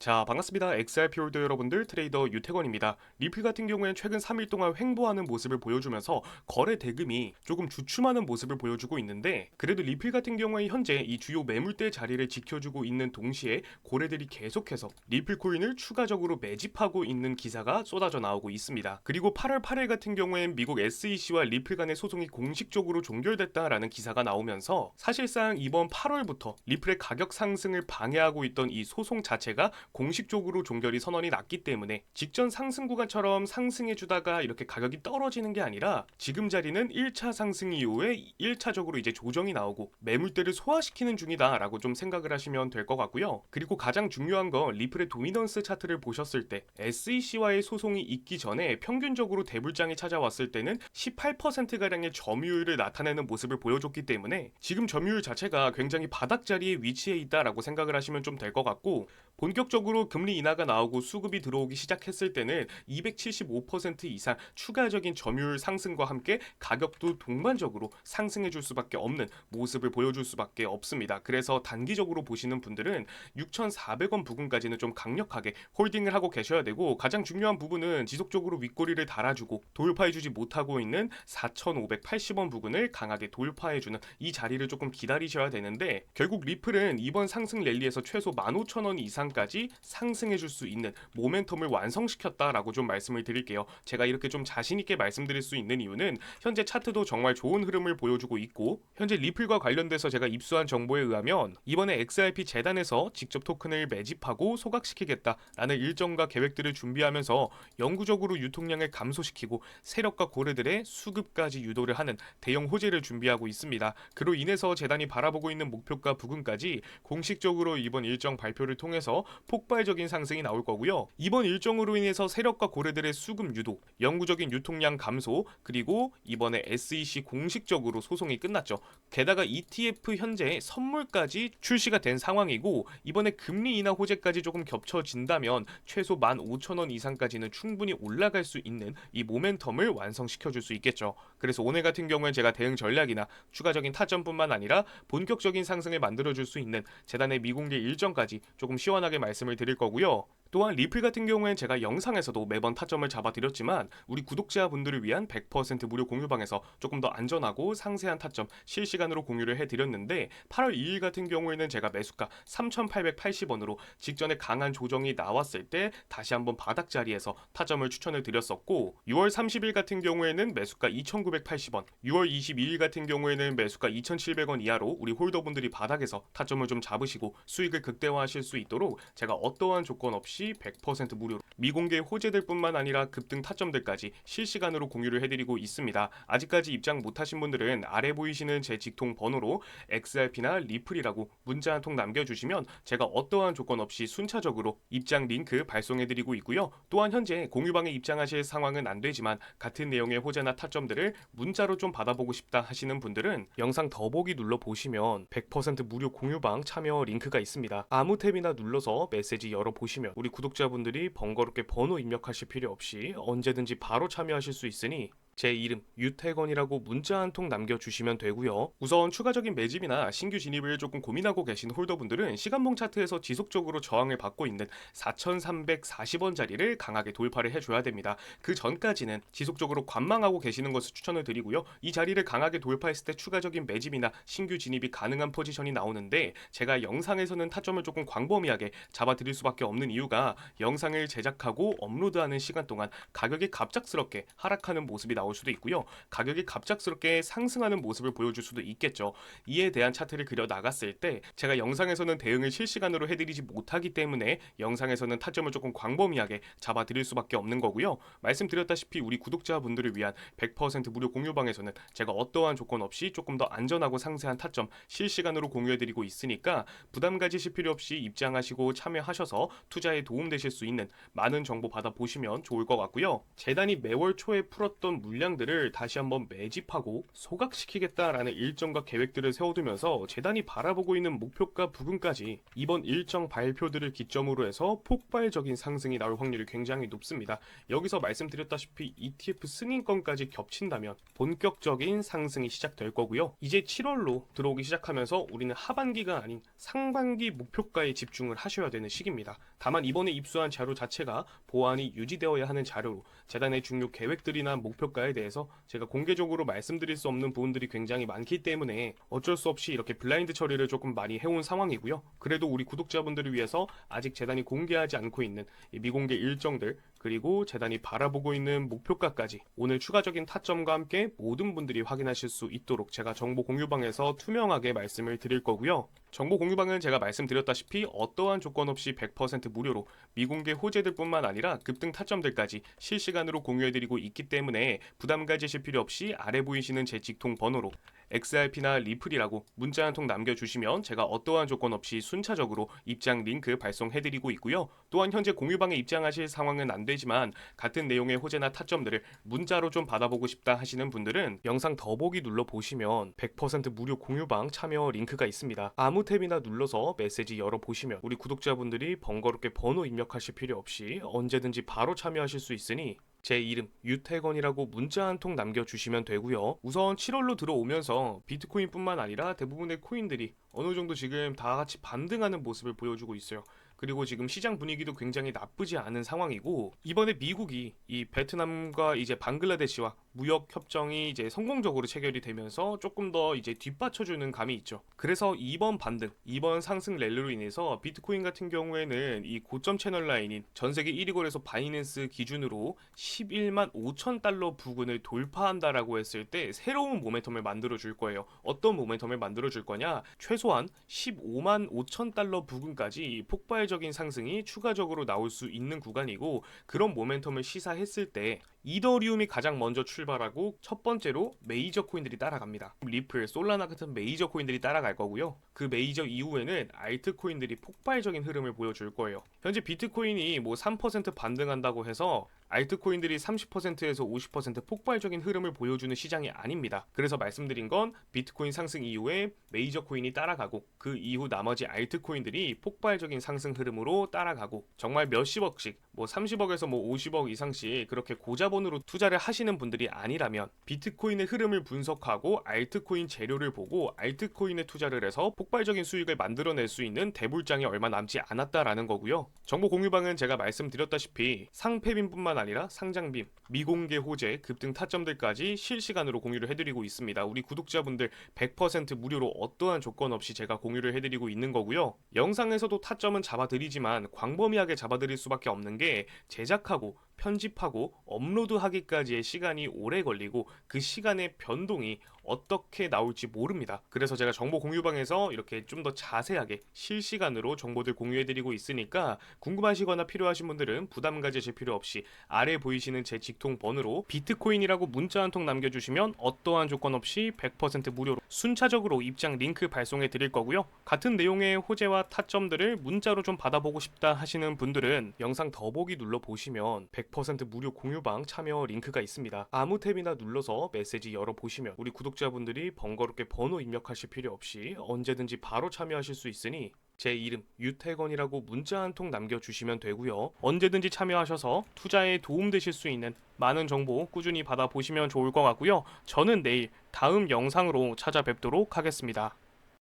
자, 반갑습니다. XRP 홀더 여러분들, 트레이더 유태건입니다. 리플 같은 경우엔 최근 3일 동안 횡보하는 모습을 보여주면서 거래 대금이 조금 주춤하는 모습을 보여주고 있는데 그래도 리플 같은 경우에 현재 이 주요 매물대 자리를 지켜주고 있는 동시에 고래들이 계속해서 리플 코인을 추가적으로 매집하고 있는 기사가 쏟아져 나오고 있습니다. 그리고 8월 8일 같은 경우엔 미국 SEC와 리플 간의 소송이 공식적으로 종결됐다라는 기사가 나오면서 사실상 이번 8월부터 리플의 가격 상승을 방해하고 있던 이 소송 자체가 공식적으로 종결이 선언이 났기 때문에 직전 상승 구간처럼 상승해 주다가 이렇게 가격이 떨어지는 게 아니라 지금 자리는 1차 상승 이후에 1차적으로 이제 조정이 나오고 매물대를 소화시키는 중이다라고 좀 생각을 하시면 될 것 같고요. 그리고 가장 중요한 건 리플의 도미넌스 차트를 보셨을 때 SEC와의 소송이 있기 전에 평균적으로 대불장이 찾아왔을 때는 18%가량의 점유율을 나타내는 모습을 보여줬기 때문에 지금 점유율 자체가 굉장히 바닥 자리에 위치해 있다라고 생각을 하시면 좀 될 것 같고 본격적으로 금리 인하가 나오고 수급이 들어오기 시작했을 때는 275% 이상 추가적인 점유율 상승과 함께 가격도 동반적으로 상승해 줄 수밖에 없는 모습을 보여줄 수밖에 없습니다. 그래서 단기적으로 보시는 분들은 6,400원 부근까지는 좀 강력하게 홀딩을 하고 계셔야 되고 가장 중요한 부분은 지속적으로 윗꼬리를 달아주고 돌파해 주지 못하고 있는 4,580원 부근을 강하게 돌파해 주는 이 자리를 조금 기다리셔야 되는데 결국 리플은 이번 상승 랠리에서 최소 15,000원 이상까지 상승해 줄 수 있는 모멘텀을 완성시켰다라고 좀 말씀을 드릴게요. 제가 이렇게 좀 자신 있게 말씀드릴 수 있는 이유는 현재 차트도 정말 좋은 흐름을 보여주고 있고 현재 리플과 관련돼서 제가 입수한 정보에 의하면 이번에 XRP 재단에서 직접 토큰을 매집하고 소각시키겠다라는 일정과 계획들을 준비하면서 영구적으로 유통량을 감소시키고 세력과 고래들의 수급까지 유도를 하는 대형 호재를 준비하고 있습니다. 그로 인해서 재단이 바라보고 있는 목표가 부근까지 공식적으로 이번 일정 발표를 통해서 폭 발적인 상승이 나올 거고요. 이번 일정으로 인해서 세력과 고래들의 수급 유도, 영구적인 유통량 감소, 그리고 이번에 SEC 공식적으로 소송이 끝났죠. 게다가 ETF 현재 선물까지 출시가 된 상황이고 이번에 금리 인하 호재까지 조금 겹쳐진다면 최소 15,000원 이상까지는 충분히 올라갈 수 있는 이 모멘텀을 완성시켜 줄 수 있겠죠. 그래서 오늘 같은 경우에 제가 대응 전략이나 추가적인 타점뿐만 아니라 본격적인 상승을 만들어 줄 수 있는 재단의 미공개 일정까지 조금 시원하게 말씀을 드릴 거고요. 또한 리플 같은 경우엔 제가 영상에서도 매번 타점을 잡아드렸지만 우리 구독자분들을 위한 100% 무료 공유방에서 조금 더 안전하고 상세한 타점 실시간으로 공유를 해드렸는데 8월 2일 같은 경우에는 제가 매수가 3,880원으로 직전에 강한 조정이 나왔을 때 다시 한번 바닥 자리에서 타점을 추천을 드렸었고 6월 30일 같은 경우에는 매수가 2,980원 6월 22일 같은 경우에는 매수가 2,700원 이하로 우리 홀더분들이 바닥에서 타점을 좀 잡으시고 수익을 극대화하실 수 있도록 제가 어떠한 조건 없이 100% 무료로 미공개 호재들 뿐만 아니라 급등 타점들까지 실시간으로 공유를 해드리고 있습니다. 아직까지 입장 못하신 분들은 아래 보이시는 제 직통 번호로 XRP나 리플이라고 문자 한 통 남겨주시면 제가 어떠한 조건 없이 순차적으로 입장 링크 발송해드리고 있고요. 또한 현재 공유방에 입장하실 상황은 안 되지만 같은 내용의 호재나 타점들을 문자로 좀 받아보고 싶다 하시는 분들은 영상 더보기 눌러 보시면 100% 무료 공유방 참여 링크가 있습니다. 아무 탭이나 눌러서 메시지 열어 보시면 우리 구독자분들이 번거롭게 번호 입력하실 필요 없이 언제든지 바로 참여하실 수 있으니 제 이름 유태건이라고 문자 한 통 남겨주시면 되고요. 우선 추가적인 매집이나 신규 진입을 조금 고민하고 계신 홀더분들은 시간봉 차트에서 지속적으로 저항을 받고 있는 4,340원 자리를 강하게 돌파를 해줘야 됩니다. 그 전까지는 지속적으로 관망하고 계시는 것을 추천을 드리고요. 이 자리를 강하게 돌파했을 때 추가적인 매집이나 신규 진입이 가능한 포지션이 나오는데 제가 영상에서는 타점을 조금 광범위하게 잡아드릴 수밖에 없는 이유가 영상을 제작하고 업로드하는 시간 동안 가격이 갑작스럽게 하락하는 모습이 나올 수도 있고요. 가격이 갑작스럽게 상승하는 모습을 보여줄 수도 있겠죠. 이에 대한 차트를 그려 나갔을 때 제가 영상에서는 대응을 실시간으로 해드리지 못하기 때문에 영상에서는 타점을 조금 광범위하게 잡아드릴 수밖에 없는 거고요. 말씀드렸다시피 우리 구독자분들을 위한 100% 무료 공유방에서는 제가 어떠한 조건 없이 조금 더 안전하고 상세한 타점 실시간으로 공유해드리고 있으니까 부담 가지실 필요 없이 입장하시고 참여하셔서 투자에 도움되실 수 있는 많은 정보 받아보시면 좋을 것 같고요. 재단이 매월 초에 풀었던 물량들을 다시 한번 매집하고 소각시키겠다라는 일정과 계획들을 세워두면서 재단이 바라보고 있는 목표가 부근까지 이번 일정 발표들을 기점으로 해서 폭발적인 상승이 나올 확률이 굉장히 높습니다. 여기서 말씀드렸다시피 ETF 승인권까지 겹친다면 본격적인 상승이 시작될 거고요. 이제 7월로 들어오기 시작하면서 우리는 하반기가 아닌 상반기 목표가에 집중을 하셔야 되는 시기입니다. 다만 이번에 입수한 자료 자체가 보안이 유지되어야 하는 자료로 재단의 중요 계획들이나 목표가에 대해서 제가 공개적으로 말씀드릴 수 없는 부분들이 굉장히 많기 때문에 어쩔 수 없이 이렇게 블라인드 처리를 조금 많이 해온 상황이고요. 그래도 우리 구독자분들을 위해서 아직 재단이 공개하지 않고 있는 이 미공개 일정들 그리고 재단이 바라보고 있는 목표가까지 오늘 추가적인 타점과 함께 모든 분들이 확인하실 수 있도록 제가 정보 공유방에서 투명하게 말씀을 드릴 거고요. 정보 공유방은 제가 말씀드렸다시피 어떠한 조건 없이 100% 무료로 미공개 호재들뿐만 아니라 급등 타점들까지 실시간으로 공유해드리고 있기 때문에 부담 가지실 필요 없이 아래 보이시는 제 직통 번호로 XRP나 리플이라고 문자 한 통 남겨주시면 제가 어떠한 조건 없이 순차적으로 입장 링크 발송해드리고 있고요. 또한 현재 공유방에 입장하실 상황은 안 되지만 같은 내용의 호재나 타점들을 문자로 좀 받아보고 싶다 하시는 분들은 영상 더보기 눌러 보시면 100% 무료 공유방 참여 링크가 있습니다. 아무 탭이나 눌러서 메시지 열어 보시면 우리 구독자분들이 번거롭게 번호 입력하실 필요 없이 언제든지 바로 참여하실 수 있으니 제 이름 유태건이라고 문자 한 통 남겨주시면 되고요. 우선 7월로 들어오면서 비트코인뿐만 아니라 대부분의 코인들이 어느 정도 지금 다 같이 반등하는 모습을 보여주고 있어요. 그리고 지금 시장 분위기도 굉장히 나쁘지 않은 상황이고 이번에 미국이 이 베트남과 이제 방글라데시와 무역 협정이 이제 성공적으로 체결이 되면서 조금 더 이제 뒷받쳐주는 감이 있죠. 그래서 이번 반등, 이번 상승 랠리로 인해서 비트코인 같은 경우에는 이 고점 채널 라인인 전 세계 1위 거래소 바이낸스 기준으로 11만 5천 달러 부근을 돌파한다라고 했을 때 새로운 모멘텀을 만들어 줄 거예요. 어떤 모멘텀을 만들어 줄 거냐? 최소한 15만 5천 달러 부근까지 폭발 적인 상승이 추가적으로 나올 수 있는 구간이고 그런 모멘텀을 시사했을 때 이더리움이 가장 먼저 출발하고 첫 번째로 메이저 코인들이 따라갑니다. 리플, 솔라나 같은 메이저 코인들이 따라갈 거고요. 그 메이저 이후에는 알트 코인들이 폭발적인 흐름을 보여줄 거예요. 현재 비트코인이 뭐 3% 반등한다고 해서 알트코인들이 30%에서 50% 폭발적인 흐름을 보여주는 시장이 아닙니다. 그래서 말씀드린 건 비트코인 상승 이후에 메이저 코인이 따라가고 그 이후 나머지 알트코인들이 폭발적인 상승 흐름으로 따라가고 정말 몇십억씩 뭐 30억에서 뭐 50억 이상씩 그렇게 고자본으로 투자를 하시는 분들이 아니라면 비트코인의 흐름을 분석하고 알트코인 재료를 보고 알트코인에 투자를 해서 폭발적인 수익을 만들어낼 수 있는 대불장이 얼마 남지 않았다라는 거고요. 정보 공유방은 제가 말씀드렸다시피 상패빈뿐만 아니라 상장빔, 미공개 호재, 급등 타점들까지 실시간으로 공유를 해드리고 있습니다. 우리 구독자분들 100% 무료로 어떠한 조건 없이 제가 공유를 해드리고 있는 거고요. 영상에서도 타점은 잡아드리지만 광범위하게 잡아드릴 수밖에 없는 게 제작하고 편집하고 업로드하기까지의 시간이 오래 걸리고 그 시간의 변동이 어떻게 나올지 모릅니다. 그래서 제가 정보 공유방에서 이렇게 좀 더 자세하게 실시간으로 정보들 공유해드리고 있으니까 궁금하시거나 필요하신 분들은 부담 가지실 필요 없이 아래 보이시는 제 직통 번호로 비트코인이라고 문자 한 통 남겨주시면 어떠한 조건 없이 100% 무료로 순차적으로 입장 링크 발송해 드릴 거고요. 같은 내용의 호재와 타점들을 문자로 좀 받아보고 싶다 하시는 분들은 영상 더보기 눌러 보시면 100% 무료 공유방 참여 링크가 있습니다. 아무 탭이나 눌러서 메시지 열어 보시면 우리 구독자분들이 번거롭게 번호 입력하실 필요 없이 언제든지 바로 참여하실 수 있으니 제 이름 유태건이라고 문자 한 통 남겨주시면 되고요. 언제든지 참여하셔서 투자에 도움되실 수 있는 많은 정보 꾸준히 받아보시면 좋을 것 같고요. 저는 내일 다음 영상으로 찾아뵙도록 하겠습니다.